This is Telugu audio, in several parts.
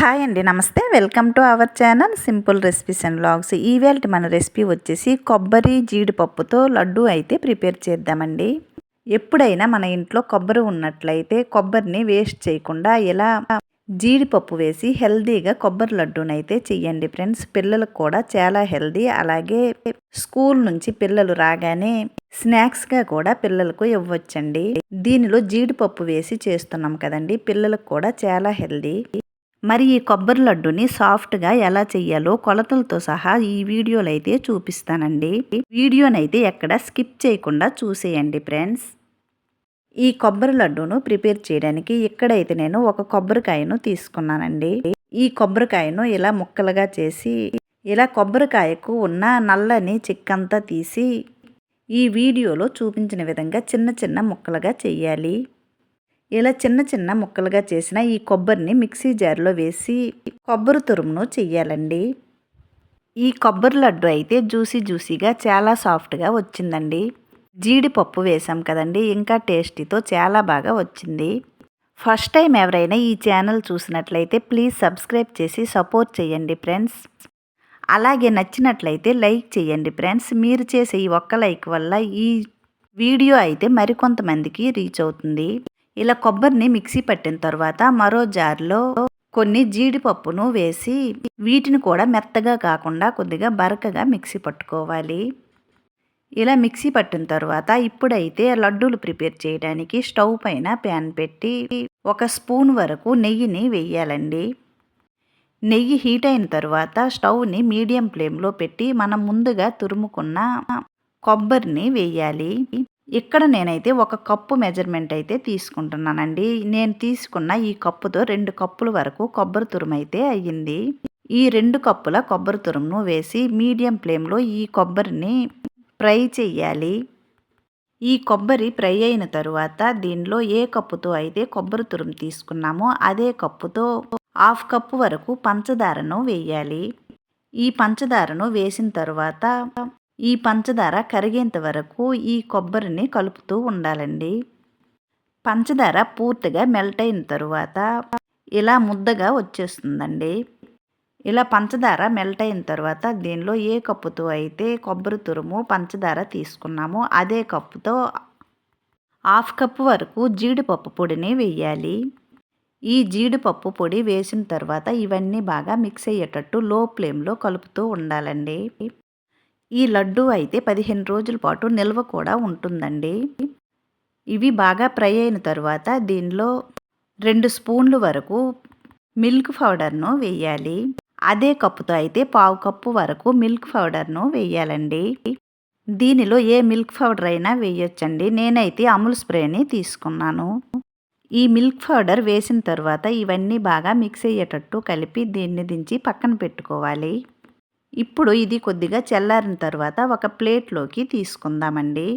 హాయ్ అండి నమస్తే. Welcome to our channel simple recipes and logs ఈవేళ మన రెసిపీ వచ్చేసి కొబ్బరి జీడిపప్పుతో లడ్డు అయితే ప్రిపేర్ చేద్దామండి. ఎప్పుడైనా మన ఇంట్లో కొబ్బరి ఉన్నట్లయితే కొబ్బరిని వేస్ట్ చేయకుండా ఎలా జీడిపప్పు వేసి హెల్దీగా కొబ్బరి లడ్డూనైతే చెయ్యండి ఫ్రెండ్స్. పిల్లలకు కూడా చాలా హెల్దీ. అలాగే స్కూల్ నుంచి పిల్లలు రాగానే స్నాక్స్గా కూడా పిల్లలకు ఇవ్వచ్చండి. దీనిలో జీడిపప్పు వేసి చేస్తున్నాం కదండి. పిల్లలకు కూడా చాలా హెల్దీ. మరి ఈ కొబ్బరి లడ్డుని సాఫ్ట్గా ఎలా చెయ్యాలో కొలతలతో సహా ఈ వీడియోలో అయితే చూపిస్తానండి. వీడియోనైతే ఎక్కడ స్కిప్ చేయకుండా చూసేయండి ఫ్రెండ్స్. ఈ కొబ్బరి లడ్డును ప్రిపేర్ చేయడానికి ఇక్కడైతే నేను ఒక కొబ్బరికాయను తీసుకున్నానండి. ఈ కొబ్బరికాయను ఇలా ముక్కలుగా చేసి ఇలా కొబ్బరికాయకు ఉన్న నల్లని చిక్కంతా తీసి ఈ వీడియోలో చూపించిన విధంగా చిన్న చిన్న ముక్కలుగా చెయ్యాలి. ఇలా చిన్న చిన్న ముక్కలుగా చేసిన ఈ కొబ్బరిని మిక్సీ జార్లో వేసి కొబ్బరి తురుమును చెయ్యాలండి. ఈ కొబ్బరి లడ్డు అయితే జ్యూసీ జ్యూసీగా చాలా సాఫ్ట్గా వచ్చిందండి. జీడిపప్పు వేసాం కదండి ఇంకా టేస్టీతో చాలా బాగా వచ్చింది. ఫస్ట్ టైం ఎవరైనా ఈ ఛానల్ చూసినట్లయితే ప్లీజ్ సబ్స్క్రైబ్ చేసి సపోర్ట్ చేయండి ఫ్రెండ్స్. అలాగే నచ్చినట్లయితే లైక్ చేయండి ఫ్రెండ్స్. మీరు చేసే ఈ ఒక్క లైక్ వల్ల ఈ వీడియో అయితే మరికొంతమందికి రీచ్ అవుతుంది. ఇలా కొబ్బరిని మిక్సీ పట్టిన తర్వాత మరో జార్లో కొన్ని జీడిపప్పును వేసి వీటిని కూడా మెత్తగా కాకుండా కొద్దిగా బరకగా మిక్సీ పట్టుకోవాలి. ఇలా మిక్సీ పట్టిన తర్వాత ఇప్పుడైతే లడ్డూలు ప్రిపేర్ చేయడానికి స్టవ్ పైన ప్యాన్ పెట్టి ఒక స్పూన్ వరకు నెయ్యిని వేయాలండి. నెయ్యి హీట్ అయిన తర్వాత స్టవ్ని మీడియం ఫ్లేమ్లో పెట్టి మనం ముందుగా తురుముకున్న కొబ్బరిని వేయాలి. ఇక్కడ నేనైతే ఒక కప్పు మెజర్మెంట్ అయితే తీసుకుంటున్నానండి. నేను తీసుకున్న ఈ కప్పుతో రెండు కప్పుల వరకు కొబ్బరి తురుము అయితే అయ్యింది. ఈ రెండు కప్పుల కొబ్బరి తురుమును వేసి మీడియం ఫ్లేమ్లో ఈ కొబ్బరిని ఫ్రై చేయాలి ఈ కొబ్బరి ఫ్రై అయిన తరువాత దీనిలో ఏ కప్పుతో అయితే కొబ్బరి తురుము తీసుకున్నామో అదే కప్పుతో హాఫ్ కప్పు వరకు పంచదారను వేయాలి. ఈ పంచదారను వేసిన తరువాత ఈ పంచదార కరిగేంత వరకు ఈ కొబ్బరిని కలుపుతూ ఉండాలండి. పంచదార పూర్తిగా మెల్ట్ అయిన తరువాత ఇలా ముద్దగా వచ్చేస్తుందండి. ఇలా పంచదార మెల్ట్ అయిన తర్వాత దీనిలో ఏ కప్పుతో అయితే కొబ్బరి తురుము పంచదార తీసుకున్నామో అదే కప్పుతో హాఫ్ కప్పు వరకు జీడిపప్పు పొడిని వేయాలి. ఈ జీడిపప్పు పొడి వేసిన తర్వాత ఇవన్నీ బాగా మిక్స్ అయ్యేటట్టు లో ఫ్లేమ్లో కలుపుతూ ఉండాలండి. ఈ లడ్డు అయితే పదిహేను రోజుల పాటు నిల్వ కూడా ఉంటుందండి. ఇవి బాగా ఫ్రై అయిన తర్వాత దీనిలో రెండు స్పూన్లు వరకు మిల్క్ పౌడర్ను వేయాలి. అదే కప్పుతో అయితే పావు కప్పు వరకు మిల్క్ పౌడర్ను వేయాలండి. దీనిలో ఏ మిల్క్ పౌడర్ అయినా వేయొచ్చండి. నేనైతే అమూల్ స్ప్రేని తీసుకున్నాను. ఈ మిల్క్ పౌడర్ వేసిన తర్వాత ఇవన్నీ బాగా మిక్స్ అయ్యేటట్టు కలిపి దీన్ని దించి పక్కన పెట్టుకోవాలి. ఇప్పుడు ఇది కొద్దిగా చల్లారిన తర్వాత ఒక ప్లేట్లోకి తీసుకుందామండి.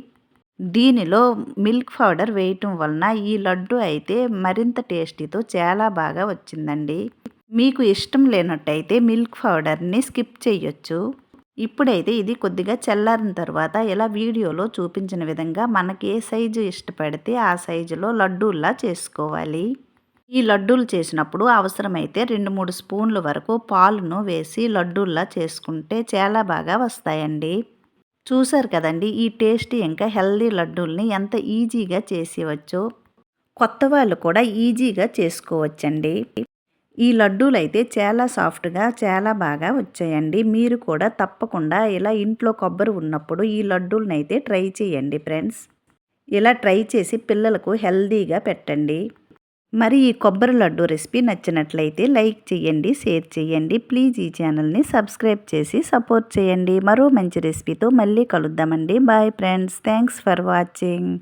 దీనిలో మిల్క్ పౌడర్ వేయటం వలన ఈ లడ్డు అయితే మరింత టేస్టీతో చాలా బాగా వచ్చిందండి. మీకు ఇష్టం లేనట్టయితే మిల్క్ పౌడర్ని స్కిప్ చేయొచ్చు. ఇప్పుడైతే ఇది కొద్దిగా చల్లారిన తర్వాత ఇలా వీడియోలో చూపించిన విధంగా మనకి ఏ సైజు ఇష్టపడితే ఆ సైజులో లడ్డూల్లా చేసుకోవాలి. ఈ లడ్డూలు చేసినప్పుడు అవసరమైతే రెండు మూడు స్పూన్ల వరకు పాలును వేసి లడ్డూల్లా చేసుకుంటే చాలా బాగా వస్తాయండి. చూసారు కదండి ఈ టేస్టీ ఇంకా హెల్దీ లడ్డూల్ని ఎంత ఈజీగా చేసేవచ్చు కొత్త వాళ్ళు కూడా ఈజీగా చేసుకోవచ్చండి. ఈ లడ్డూలు అయితే చాలా సాఫ్ట్గా చాలా బాగా వచ్చాయండి. మీరు కూడా తప్పకుండా ఇలా ఇంట్లో కొబ్బరి ఉన్నప్పుడు ఈ లడ్డూలను అయితే ట్రై చేయండి ఫ్రెండ్స్. ఇలా ట్రై చేసి పిల్లలకు హెల్దీగా పెట్టండి. మరి ఈ కొబ్బరి లడ్డు రెసిపీ నచ్చినట్లయితే లైక్ చేయండి షేర్ చేయండి. ప్లీజ్ ఈ ఛానల్ని సబ్స్క్రైబ్ చేసి సపోర్ట్ చేయండి. మరో మంచి రెసిపీతో మళ్ళీ కలుద్దామండి. Bye friends. Thanks for watching.